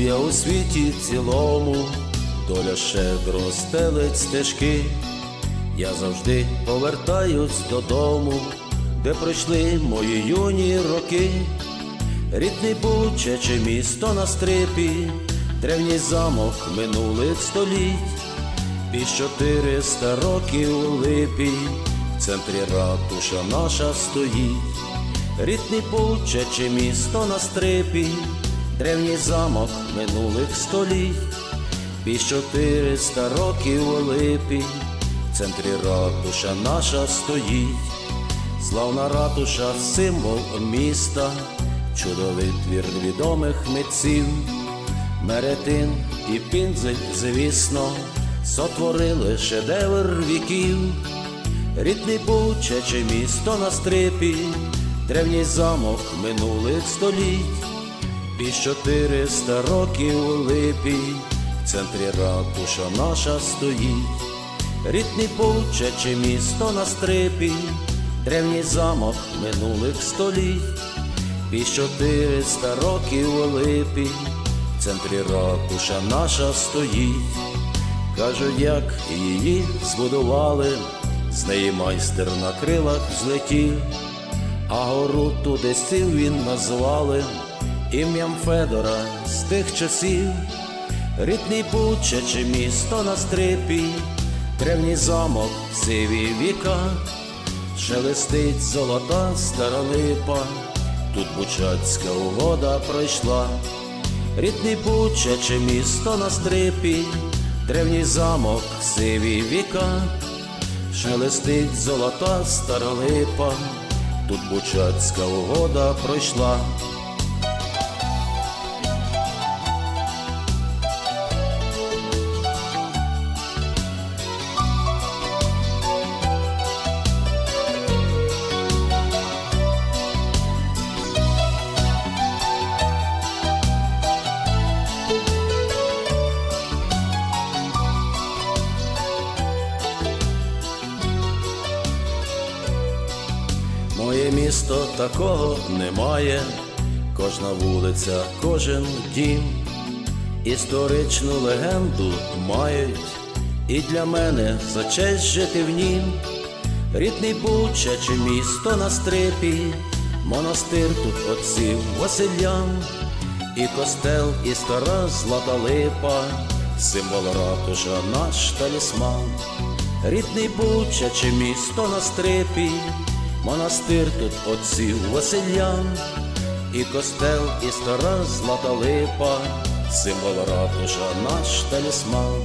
я у світі цілому, доля щедро стелить стежки, я завжди повертаюсь додому, де пройшли мої юні роки, рідний бучаче місто на стрипі, древній замок минулих століть, під 400 років у липі, в центрі ратуша наша стоїть. Рідний Бучаче місто на стрипі, древній замок минулих століть, під 400 років липі, в центрі ратуша наша стоїть, славна ратуша, символ міста, чудовий твір відомих митців, Меретин і пінзель, звісно, сотворили шедевр віків. Рідний Бучаче місто на стрипі, древній замок минулих століть, під 400 років у липі, в центрі ратуша наша стоїть. Рідний Бучаче місто на стрипі, древній замок минулих століть, під 400 років у липі, в центрі ратуша наша стоїть. Кажуть, як її збудували, з неї майстер на крилах злетів, а гору туди сів він назвали ім'ям Федора з тих часів, рідний Бучаче місто на стрипі, древній замок сиві віка, шелестить золота стара липа, тут Бучацька угода пройшла. Рідний Бучаче місто на стрипі, древній замок, сиві віка, шелестить золота стара липа, тут Бучацька угода пройшла. Місто такого немає, кожна вулиця, кожен дім, історичну легенду мають, і для мене за честь жити в нім. Рідний Бучаче місто на стрипі, монастир тут отців Василян, і костел, і стара злата липа, символ ратуша наш талісман. Рідний Бучаче місто на стрипі, монастир тут отців Василян, і костел, і стара злата липа, символ ратуша наш талісман.